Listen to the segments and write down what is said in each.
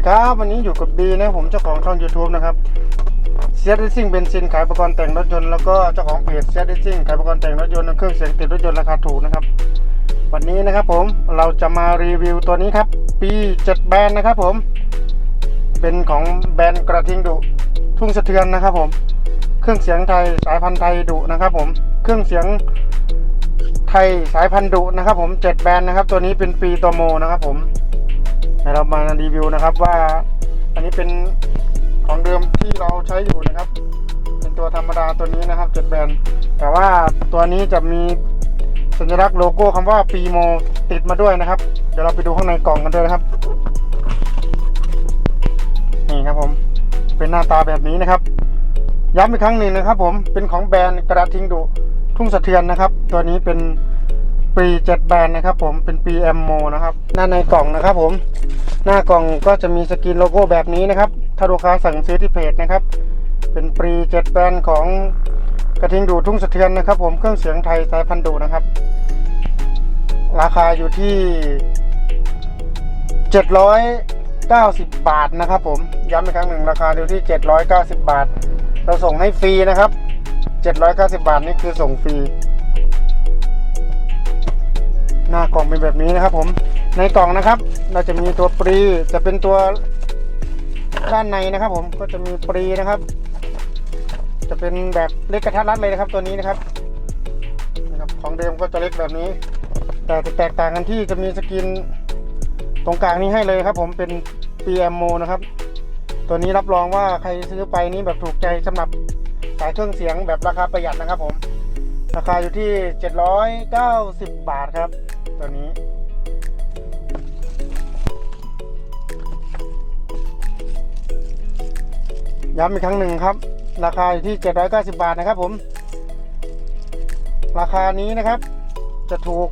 ีครับวันนี้อยู่กับบีนะผมเจ้าของช่อง YouTube นะครับเซียดซิ่งเบนซินขายอุปกรณ์แต่งรถยนต์แล้วก็เจ้าของเพจเซียดซิ่งขายอุปกรณ์แต่งรถยนต์เครื่องเสียงติดรถยนต์ราคาถูกนะครับ วันนี้นะครับผมเราจะมารีวิวตัวนี้ครับ ปี7แบรนด์นะครับผม เป็นของแบรนด์กระทิงดุทุ่งสะเทือนนะครับผม เครื่องเสียงไทยสายพันธุ์ไทยดุนะครับผมเครื่องเสียงไทยสายพันธุ์ดุนะครับผมเจ็ดแบรนด์นะครับ ตัวนี้เป็นปีตัวโมนะครับผม เดี๋ยวเรามารีวิวนะครับว่าอันนี้เป็นของเดิมที่เราใช้อยู่นะครับ เป็นตัวธรรมดาตัวนี้นะครับเจ็ดแบรนด์แต่ว่าตัวนี้จะมีสัญลักษณ์โลโก้คำว่าปีโมติดมาด้วยนะครับ เดี๋ยวเราไปดูข้างในกล่องกันด้วยนะครับ นี่ครับผม เป็นหน้าตาแบบนี้นะครับ ย้ำอีกครั้งหนึ่งนะครับ ผมเป็นของแบรนด์กระทิงดุทุ่งสะเทือนนะครับ ตัวนี้เป็น ปีเจ็ดแบรนด์นะครับผมเป็นปีแอมโมนะครับหน้าในกล่องนะครับผมหน้ากล่องก็จะมีสกรีนโลโก้แบบนี้นะครับ ถ้าลูกค้าสั่งซื้อที่เพจนะครับ เป็นปีเจ็ดแบรนด์ของกระทิงดุทุ่งสะเทือนนะครับ ผมเครื่องเสียงไทยสายพันธุ์ดุนะครับ ราคาอยู่ที่790บาทนะครับผมย้ำอีกครั้งหนึ่งราคาอยู่ที่790บาท เราส่งให้ฟรีนะครับ790บาทนี่คือส่งฟรี หน้ากล่องเป็นแบบนี้นะครับ ผมในกล่องนะครับ เราจะมีตัวปรีจะเป็นตัวด้านในนะครับ ผมก็จะมีปรีนะครับ จะเป็นแบบเล็กกระทัดรัดเลยนะครับ ตัวนี้นะครับนะครับ ของเดิมก็จะเล็กแบบนี้ แต่จะแตกต่างกันที่จะมีสกินตรงกลางนี้ให้เลยครับ ผมเป็น PMO นะครับ ตัวนี้รับรองว่าใครซื้อไปนี่แบบถูกใจสำหรับสายเครื่องเสียงแบบราคาประหยัดนะครับ ผม ราคาอยู่ที่ 790 บาทครับ ตัวนี้ ย้ำอีกครั้งหนึ่งครับ ราคาอยู่ที่ 790 บาทนะครับผม ราคานี้นะครับ จะถูก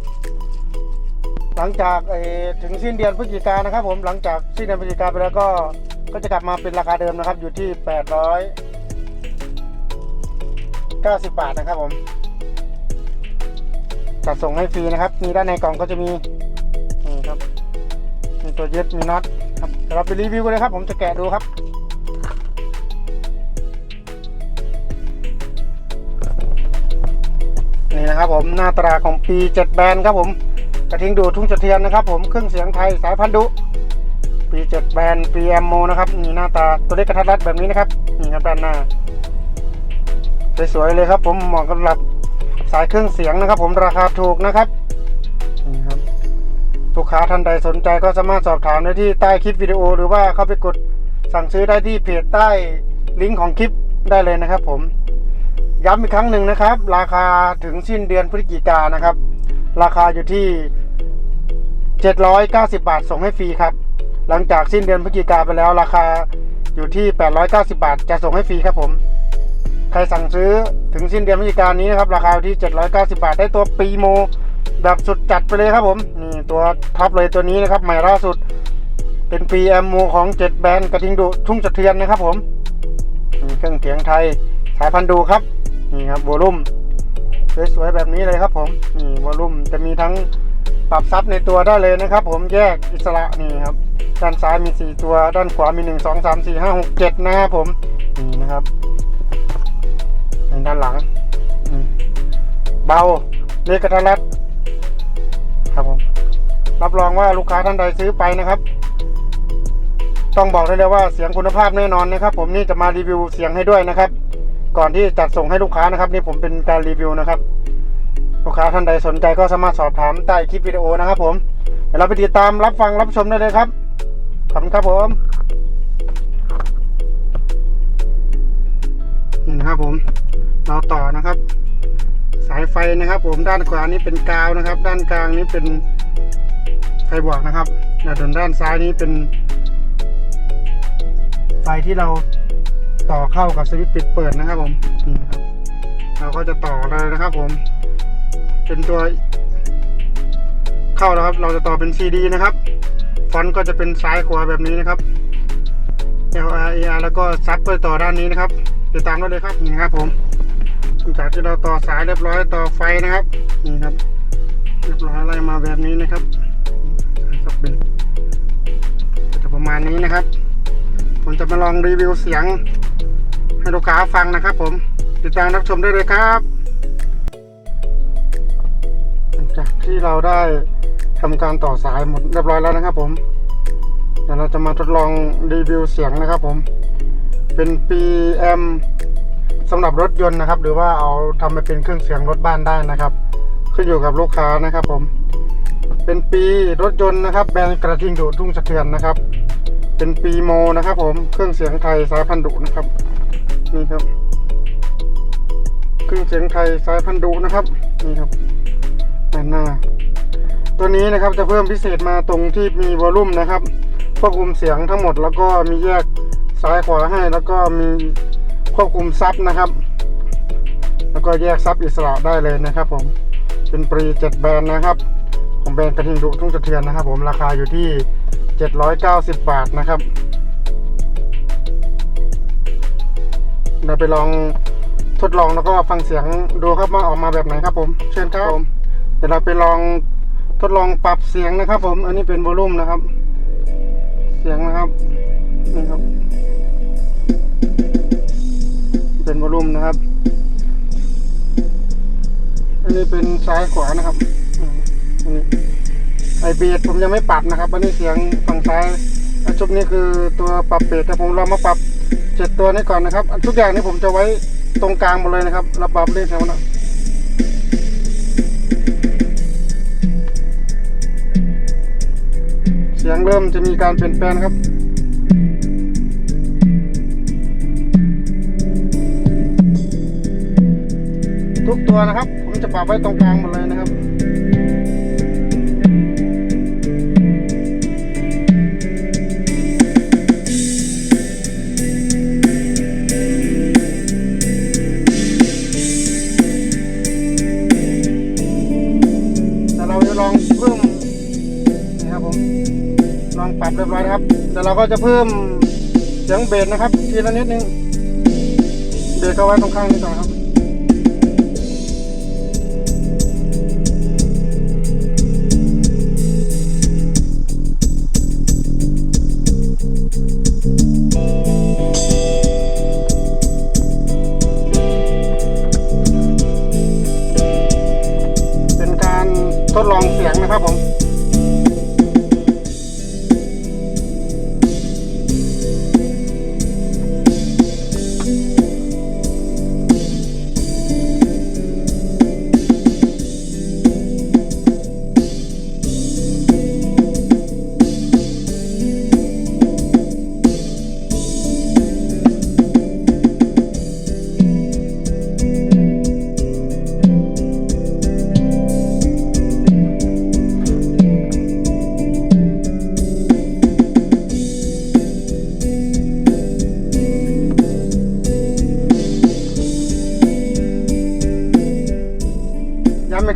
หลังจากเอถึงสิ้นเดือนพฤศจิกายนนะครับ ผมหลังจากสิ้นเดือนพฤศจิกายนไปแล้วก็ก็จะกลับมาเป็นราคาเดิมนะครับ อยู่ที่890 บาทนะครับผม จัดส่งให้ฟรีนะครับ มีด้านในกล่องก็จะมีนี่ครับมีตัวยึดมีน็อตครับเดี๋ยวเราไปรีวิวกันเลยครับ ผมจะแกะดูครับนี่นะครับผมหน้าตราของปี7แบรนด์ครับผมกระทิงดูทุ่งสะเทียนนะครับ ผมเครื่องเสียงไทยสายพันธุ์ดุปีเจ็ดแบรนด์ปีแอมโมนะครับนี่หน้าตาตัวเล็กกระทัดรัดแบบนี้นะครับนี่ครับด้านหน้าสวยๆเลยครับ ผมเหมาะสำหรับ สายเครื่องเสียงนะครับ ผมราคาถูกนะครับนี่ครับลูกค้าท่านใดสนใจก็สามารถสอบถามได้ที่ใต้คลิปวิดีโอ หรือว่าเข้าไปกดสั่งซื้อได้ที่เพจใต้ลิงก์ของคลิปได้เลยนะครับ ผมย้ำอีกครั้งหนึ่งนะครับ ราคาถึงสิ้นเดือนพฤศจิกายนนะครับ ราคาอยู่ที่ 790 บาทส่งให้ฟรีครับ หลังจากสิ้นเดือนพฤศจิกาไปแล้ว ราคาอยู่ที่ 890 บาท จะส่งให้ฟรีครับผม ใครสั่งซื้อถึงสิ้นเดือนพฤศจิกายนนี้นะครับราคาอยู่ที่ 790 บาทได้ตัวปีโมแบบสุดจัดไปเลยครับผมนี่ตัวท็อปเลยตัวนี้นะครับ ใหม่ล่าสุด เป็นปีแอมโมของ 7 แบรนด์กระทิงดุทุ่งสะเทือนนะครับผมนี่เครื่องเสียงไทยสายพันธุ์ดูครับนี่ครับโวลุ่มสวยๆแบบนี้เลยครับผมนี่วอลุ่มจะมีทั้งปรับซับในตัวได้เลยนะครับ ผมแยกอิสระนี่ครับด้านซ้ายมี 4 ตัว ด้านขวามี 1 2 3 4 5 6 7 นะครับผมนี่นะครับ ด้านหลังเบาเล็กกระทัดรัดครับผมรับรองว่าลูกค้าท่านใดซื้อไปนะครับ ต้องบอกได้เลยว่าเสียงคุณภาพแน่นอนนะครับ ผมนี่จะมารีวิวเสียงให้ด้วยนะครับ ก่อนที่จัดส่งให้ลูกค้านะครับ นี่ผมเป็นการรีวิวนะครับ ลูกค้าท่านใดสนใจก็สามารถสอบถามใต้คลิปวิดีโอนะครับผมเดี๋ยวเราไปติดตามรับฟังรับชมได้เลยครับขอบคุณครับผมนี่นะครับผม เราต่อนะครับ สายไฟนะครับ ผมด้านขวานี้เป็นกาวนะครับ ด้านกลางนี้เป็นไฟบวกนะครับแล้วส่วนด้านซ้ายนี้เป็นไฟที่เราต่อเข้ากับสวิตช์ปิดเปิดนะครับ ผมนี่นะครับ เราก็จะต่อเลยนะครับ ผม เป็นตัว เข้าแล้วครับ เราจะต่อเป็น CD นะครับฟอนต์ก็จะเป็นซ้ายขวาแบบนี้นะครับ L R A R แล้วก็ซับไปต่อด้านนี้นะครับติดตามได้เลยครับนี่ครับผม หลังจากที่เราต่อสายเรียบร้อยต่อไฟนะครับ นี่ครับ เรียบร้อยไล่มาแบบนี้นะครับสับเป็นก็จะประมาณนี้นะครับ ผมจะมาลองรีวิวเสียงให้ลูกค้าฟังนะครับ ผมติดตามรับชมได้เลยครับหลังจากที่เราได้ทำการต่อสายหมดเรียบร้อยแล้วนะครับ ผมเดี๋ยวเราจะมาทดลองรีวิวเสียงนะครับ ผม เป็น PM สำหรับรถยนต์นะครับ หรือว่าเอาทำไปเป็นเครื่องเสียงรถบ้านได้นะครับ ขึ้นอยู่กับลูกค้านะครับ ผม เป็นปีรถยนต์นะครับ แบรนด์กระทิงดุทุ่งสะเทือนนะครับ เป็นปีโมนะครับ ผมเครื่องเสียงไทยสายพันธุ์ดุนะครับนี่ครับ เครื่องเสียงไทยสายพันธุ์ดุนะครับนี่ครับด้านหน้า ตัวนี้นะครับจะเพิ่มพิเศษมาตรงที่มีวอลลุ่มนะครับควบคุมเสียงทั้งหมดแล้วก็มีแยกซ้ายขวาให้แล้วก็มี ควบคุมซับนะครับ แล้วก็แยกซับอิสระได้เลยนะครับ ผมเป็นปรีเจ็ดแบรนด์นะครับ ของแบรนด์กระทิงดุทุ่งสะเทือนนะครับ ผมราคาอยู่ที่ 790 บาทนะครับเราไปลองทดลองแล้วก็ฟังเสียงดูครับว่าออกมาแบบไหนครับ ผมเชิญครับผมเดี๋ยวเราไปลองทดลองปรับเสียงนะครับ ผม อันนี้เป็นวอลลุ่มนะครับ เสียงนะครับนี่ครับ มนะครับ อันนี้เป็นซ้ายขวานะครับอันนี้ไอเบสผมยังไม่ปรับนะครับอันนี้เสียงฝั่งซ้ายอันชุดนี้คือตัวปรับเบสแต่ผมเรามาปรับเจ็ดตัวนี้ก่อนนะครับ อันทุกอย่างนี้ผมจะไว้ตรงกลางหมดเลยนะครับเราปรับเรื่อยแถวนะเสียงเริ่มจะมีการเปลี่ยนแปลงครับ ทุกตัวนะครับ ผมจะปรับไว้ตรงกลางหมดเลยนะครับแต่เราจะลองเพิ่มนี่ครับผมลองปรับเรียบร้อยนะครับ แต่เราก็จะเพิ่มเสียงเบสนะครับทีละนิดนึงเบสก็ไว้ตรงข้างนี้ก่อนครับ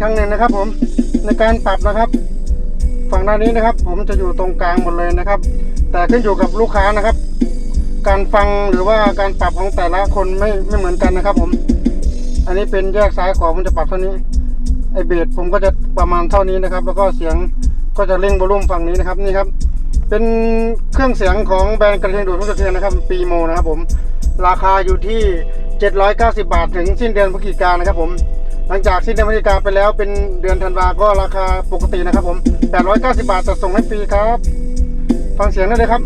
ครั้งหนึ่งนะครับ ผมในการปรับนะครับ ฝั่งด้านนี้นะครับ ผมจะอยู่ตรงกลางหมดเลยนะครับ แต่ขึ้นอยู่กับลูกค้านะครับ การฟังหรือว่าการปรับของแต่ละคนไม่ไม่เหมือนกันนะครับ ผม อันนี้เป็นแยกซ้ายขวาผมจะปรับเท่านี้ไอเบสผมก็จะประมาณเท่านี้นะครับ แล้วก็เสียงก็จะเร่งวอลลุ่มฝั่งนี้นะครับนี่ครับ เป็นเครื่องเสียงของแบรนด์กระเทียงดูดทุกสะเทือนนะครับปีโมนะครับผมราคาอยู่ที่ 790 บาท ถึงสิ้นเดือนพฤศจิกายนนะครับผม หลังจากสิ้นเดือนพฤศจิกาไปแล้วเป็นเดือนธันวาก็ราคาปกตินะครับผม890 บาทจัดส่งให้ฟรีครับ ฟังเสียงได้เลยครับ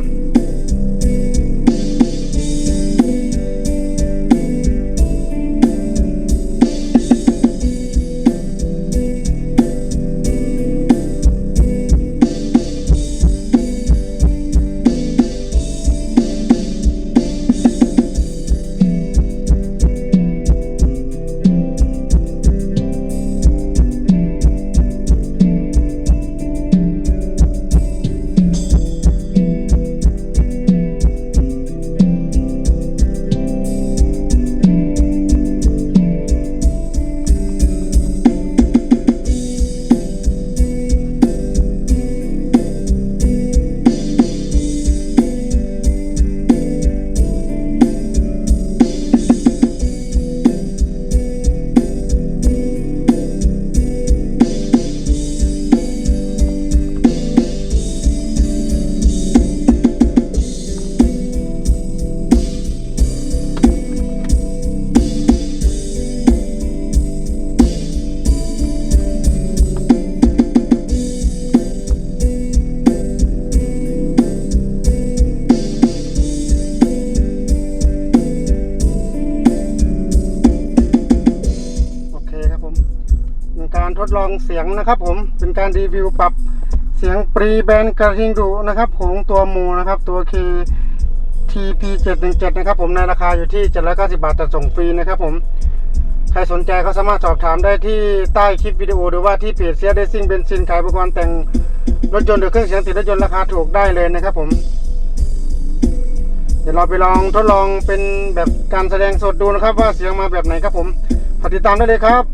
การทดลองเสียงนะครับผมเป็นการรีวิวปรับเสียงปรีแบนกระทิงดุนะครับของตัวโมนะครับตัว K TP 717นะครับผมในราคาอยู่ที่ 790 บาทแต่ส่งฟรีนะครับผมใครสนใจก็สามารถสอบถามได้ที่ใต้คลิปวิดีโอหรือว่าที่เพจเซียเดซิ่งเบนซินขายอุปกรณ์แต่งรถยนต์หรือเครื่องเสียงติดรถยนต์ราคาถูกได้เลยนะครับผม เดี๋ยวเราไปลองทดลองเป็นแบบการแสดงสดดูนะครับ ว่าเสียงมาแบบไหนครับผมติดตามได้เลยครับ